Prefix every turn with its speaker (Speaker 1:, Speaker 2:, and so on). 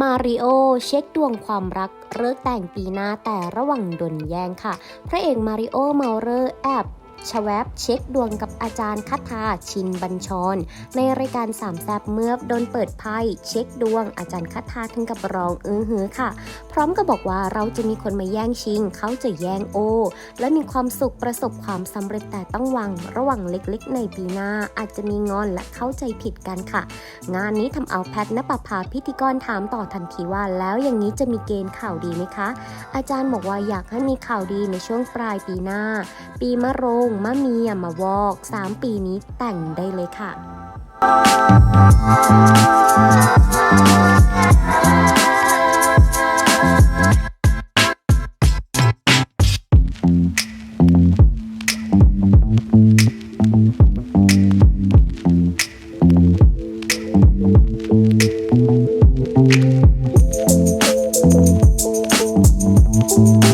Speaker 1: มาริโอเช็คดวงความรักเลิกแต่งปีหน้าแต่ระหว่างโดนแย่งค่ะ พระเอกมาริโอเมาเลอร์แอบ ชแวบเช็คดวงกับอาจารย์คัทาชินบัญชร ในรายการสามแซบเมื่อโดนเปิดไพ่เช็คดวงอาจารย์คัทาถึงกับร้องอื้อหือค่ะ พร้อมกับบอกว่าเราจะมีคนมาแย่งชิง เขาจะแย่งโอ และมีความสุขประสบความสำเร็จแต่ต้องวัง ระว่างเล็กๆ ในปีหน้าอาจจะมีงอนและเข้าใจผิดกันค่ะ งานนี้ทำเอาแพทณปภาพิธีกรถามต่อทันทีว่า แล้วอย่างนี้จะมีเกณฑ์ข่าวดีไหมคะ อาจารย์บอกว่าอยากให้มีข่าวดีในช่วงปลายปีหน้า ปีมะโรงมะเมียมาวอก 3 ปีนี้แต่งได้เลยค่ะ
Speaker 2: Thank